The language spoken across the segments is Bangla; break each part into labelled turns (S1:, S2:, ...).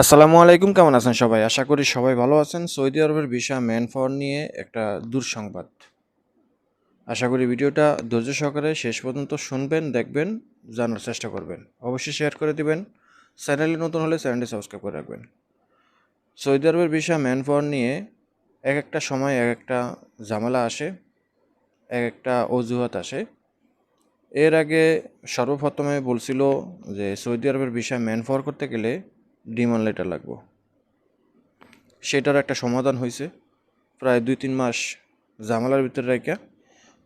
S1: আসসালামু আলাইকুম, কেমন আছেন সবাই? আশা করি সবাই ভালো আছেন। সৌদি আরবের ভিসা ম্যান ফর নিয়ে একটা দুঃসংবাদ। আশা করি ভিডিওটা ধৈর্য সহকারে শেষ পর্যন্ত শুনবেন, দেখবেন, জানার চেষ্টা করবেন। অবশ্যই শেয়ার করে দিবেন। চ্যানেলে নতুন হলে চ্যানেলটি সাবস্ক্রাইব করে রাখবেন। সৌদি আরবের ভিসা ম্যান ফর নিয়ে এক একটা সময় এক একটা ঝামেলা আসে, এক একটা অজুহাত আসে। এর আগে সর্বপ্রথমে বলছিল যে সৌদি আরবের ভিসা ম্যান ফর করতে গেলে ডিমান্ড লেটার লাগবো। সেটার একটা সমাধান হয়েছে। প্রায় দুই তিন মাস জামালার ভিতরে রেখে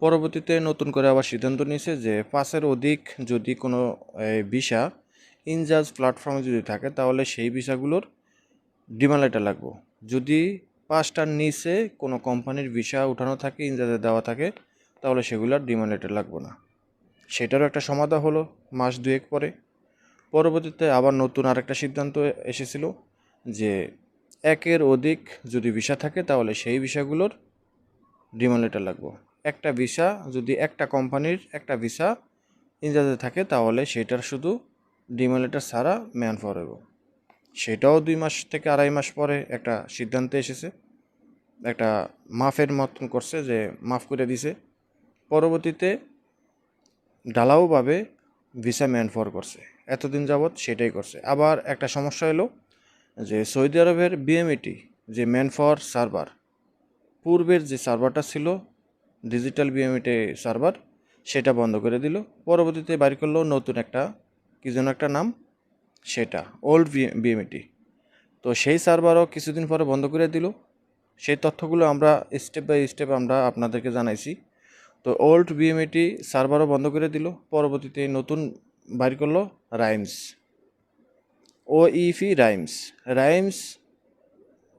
S1: পরবর্তীতে নতুন করে আবার সিদ্ধান্ত নিয়েছে যে পাঁচের অধিক যদি কোনো ভিসা ইনজাজ প্ল্যাটফর্মে যদি থাকে, তাহলে সেই ভিসাগুলোর ডিমান্ড লেটার লাগবো। যদি পাঁচটার নিচে কোনো কোম্পানির ভিসা উঠানো থাকে, ইনজাজে দেওয়া থাকে, তাহলে সেগুলোর ডিমান্ড লেটার লাগবো না। সেটারও একটা সমাধা হলো মাস দুয়েক পরে। পরবর্তীতে আবার নতুন আরেকটা সিদ্ধান্ত এসেছিল যে একের অধিক যদি ভিসা থাকে তাহলে সেই ভিসাগুলোর ডিমান্ড লেটার লাগবো। একটা ভিসা যদি একটা কোম্পানির একটা ভিসা ইন্ডিয়াতে থাকে তাহলে সেটার শুধু ডিমান্ড লেটার ছাড়া ম্যান ফর হইব সেটাও দুই মাস থেকে আড়াই মাস পরে একটা সিদ্ধান্তে এসেছে। একটা মাফের মতন করছে যে মাফ করে দিছে। পরবর্তীতে ডালাওভাবে ভিসা ম্যান ফর করছে। এতদিন যাবৎ সেটাই করছে। আবার একটা সমস্যা এলো যে সৌদি আরবের বিএমইটি যে ম্যান ফর সার্ভার, পূর্বের যে সার্ভারটা ছিল ডিজিটাল বিএমইটি সার্ভার, সেটা বন্ধ করে দিল। পরবর্তীতে বাড়ি করল নতুন একটা, কী যেন একটা নাম? সেটা ওল্ড বিএমইটি তো সেই সার্ভারও কিছুদিন পরে বন্ধ করে দিল। সেই তথ্যগুলো আমরা স্টেপ বাই স্টেপ আমরা আপনাদেরকে জানাইছি। তো ওল্ড বিএমএটি সার্ভারও বন্ধ করে দিল। পরবর্তীতে নতুন বাইর করল রাইমস ও ইফি রাইমস রাইমস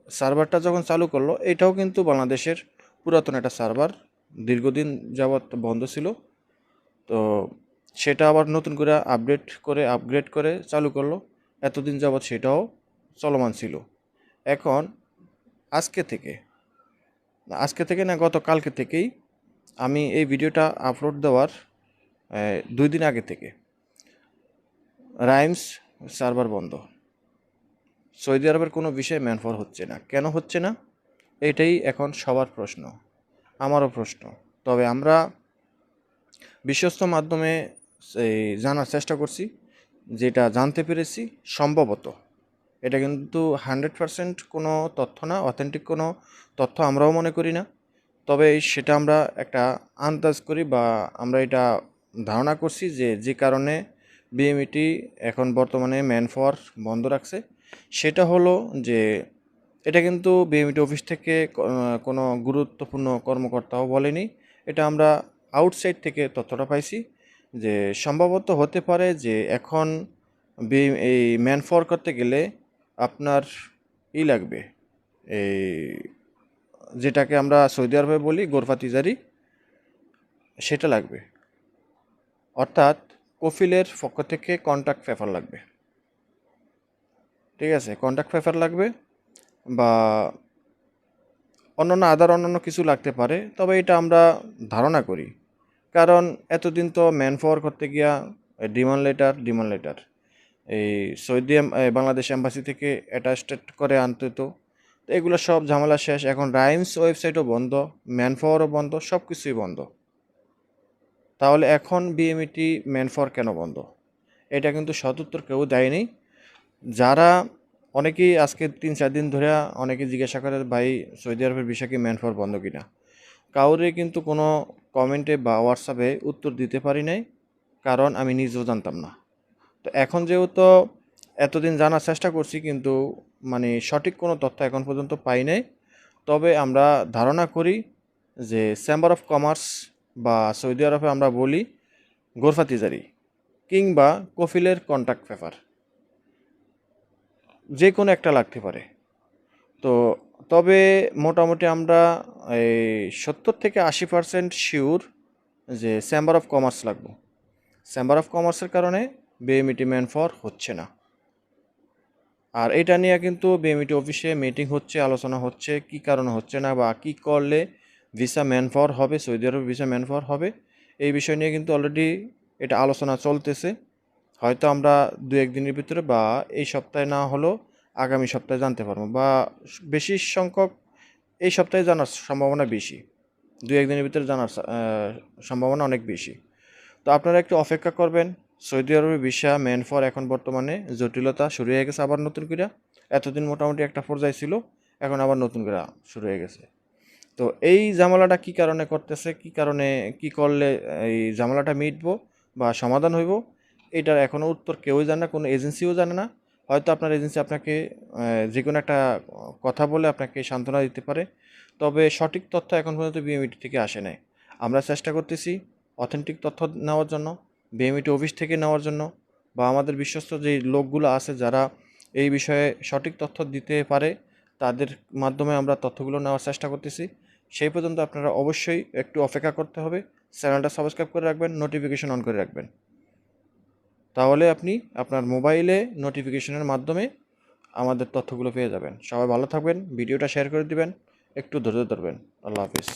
S1: সার্ভারটা যখন চালু করল, এটাও কিন্তু বাংলাদেশের পুরাতন একটা সার্ভার দীর্ঘদিন যাবৎ বন্ধ ছিল। তো সেটা আবার নতুন করে আপডেট করে আপগ্রেড করে চালু করল। এতদিন যাবৎ সেটাও চলমান ছিল। এখন আজকে থেকে আজকে থেকে না গত কালকে থেকেই আমি এই ভিডিওটা আপলোড দেওয়ার দুই দিন আগে থেকে। রাইমস সার্ভার বন্ধ। সৌদি আরবের কোনো বিষয়ে ম্যানফর হচ্ছে না। কেন হচ্ছে না? এটাই এখন সবার প্রশ্ন, আমারও প্রশ্ন। তবে আমরা বিশ্বস্ত মাধ্যমে জানার চেষ্টা করছি, যেটা জানতে পেরেছি সম্ভবত। এটা কিন্তু হান্ড্রেড পারসেন্ট কোনো তথ্য না অথেন্টিক কোনো তথ্য আমরাও মনে করি না। তবে সেটা আমরা একটা আন্দাজ করি বা আমরা এটা ধারণা করছি যে যে কারণে বিএমইটি এখন বর্তমানে ম্যান বন্ধ রাখছে। সেটা হলো যে এটা কিন্তু বিএমইটি অফিস থেকে কোনো গুরুত্বপূর্ণ কর্মকর্তাও বলেনি। এটা আমরা আউটসাইড থেকে তথ্যটা পাইছি যে সম্ভবত হতে পারে যে এখন এই ম্যান করতে গেলে আপনার ই লাগবে, এই যেটাকে আমরা সৌদি আরবে বলি গোরফা তিজারি, সেটা লাগবে। অর্থাৎ কফিলের পক্ষ থেকে কন্ট্যাক্ট পেপার লাগবে। ঠিক আছে? কন্ট্যাক্ট পেপার লাগবে বা অন্যান্য আদার অন্যান্য কিছু লাগতে পারে, তবে এটা আমরা ধারণা করি। কারণ এতদিন তো ম্যান পাওয়ার করতে গিয়া ডিমান্ড লেটার ডিমান্ড লেটার। এই সৌদি বাংলাদেশ এম্বাসি থেকে অ্যাটাস্টেড করে আনতে তো এগুলো সব ঝামেলা শেষ। এখন রাইমস ওয়েবসাইটও বন্ধ ম্যান পাওয়ারও বন্ধ সব কিছুই বন্ধ। তাহলে এখন বিএমইটি ম্যান ফর কেন বন্ধ? এটা কিন্তু সদুত্তর কেউ দেয়নি। যারা অনেকেই আজকে তিন চার দিন ধরে অনেকে জিজ্ঞাসা করে, ভাই, সৌদি আরবের বিষয় কি ম্যান ফর বন্ধ কিনা? কাউরে কিন্তু কোনো কমেন্টে বা হোয়াটসঅ্যাপে উত্তর দিতে পারি নাই, কারণ আমি নিজেও জানতাম না। তো এখন যেহেতু এতদিন জানার চেষ্টা করছি, কিন্তু মানে সঠিক কোনো তথ্য এখন পর্যন্ত পাই নাই। তবে আমরা ধারণা করি যে চেম্বার অফ কমার্স বা সৌদি আরবে আমরা বলি গোরফা তিজারি কিংবা কফিলের কন্ট্যাক্ট পেপার যে কোনো একটা লাগতে পারে। তো তবে মোটামুটি আমরা এই সত্তর থেকে আশি পার্সেন্ট শিওর যে চেম্বার অফ কমার্স লাগবো। চেম্বার অফ কমার্সের কারণে বিএমইটি ম্যান ফর হচ্ছে না। আর এটা নিয়ে কিন্তু বিএমইটি অফিসে মিটিং হচ্ছে, আলোচনা হচ্ছে, কি কারণে হচ্ছে না বা কী করলে ভিসা ম্যান হবে, সৌদি আরব ভিসা ম্যান হবে, এই বিষয় নিয়ে কিন্তু অলরেডি এটা আলোচনা চলতেছে। হয়তো আমরা দু একদিনের ভিতরে বা এই সপ্তাহে না হলেও আগামী সপ্তাহে জানতে পারব বা বেশি সংখ্যক এই সপ্তাহে জানার সম্ভাবনা বেশি। দু একদিনের ভিতরে জানার সম্ভাবনা অনেক বেশি। তো আপনারা একটু অপেক্ষা করবেন। সৌদি আরবের ভিসা ম্যান ফর এখন বর্তমানে জটিলতা শুরু হয়ে গেছে আবার নতুন করে। এতদিন মোটামুটি একটা পর্যায়ে ছিল, এখন আবার নতুন করে শুরু হয়ে গেছে। তো এই ঝামেলাটা কি কারণে করতেছে, কি কারণে, কি করলে এই ঝামেলাটা মিটবো বা সমাধান হইব, এটার এখনও উত্তর কেউই জানে না, কোনো এজেন্সিও জানে না। হয়তো আপনার এজেন্সি আপনাকে যে কোনো একটা কথা বলে আপনাকে সান্ত্বনা দিতে পারে, তবে সঠিক তথ্য এখন পর্যন্ত বিএমইটি থেকে আসে নাই। আমরা চেষ্টা করতেছি অথেন্টিক তথ্য নেওয়ার জন্য। বিএমইটি অফিস থেকে নেওয়ার জন্য বা আমাদের বিশ্বস্ত যে লোকগুলো আছে যারা এই বিষয়ে সঠিক তথ্য দিতে পারে, তাদের মাধ্যমে আমরা তথ্যগুলো নেওয়ার চেষ্টা করতেছি। সেই পর্যন্ত আপনারা অবশ্যই একটু অপেক্ষা করতে হবে। চ্যানেলটা সাবস্ক্রাইব করে রাখবেন নোটিফিকেশন অন করে রাখবেন। তাহলে আপনি আপনার মোবাইলে নোটিফিকেশনের মাধ্যমে আমাদের তথ্যগুলো পেয়ে যাবেন। সবাই ভালো থাকবেন, ভিডিওটা শেয়ার করে দিবেন, একটু ধৈর্য ধরবেন। আল্লাহ হাফিজ।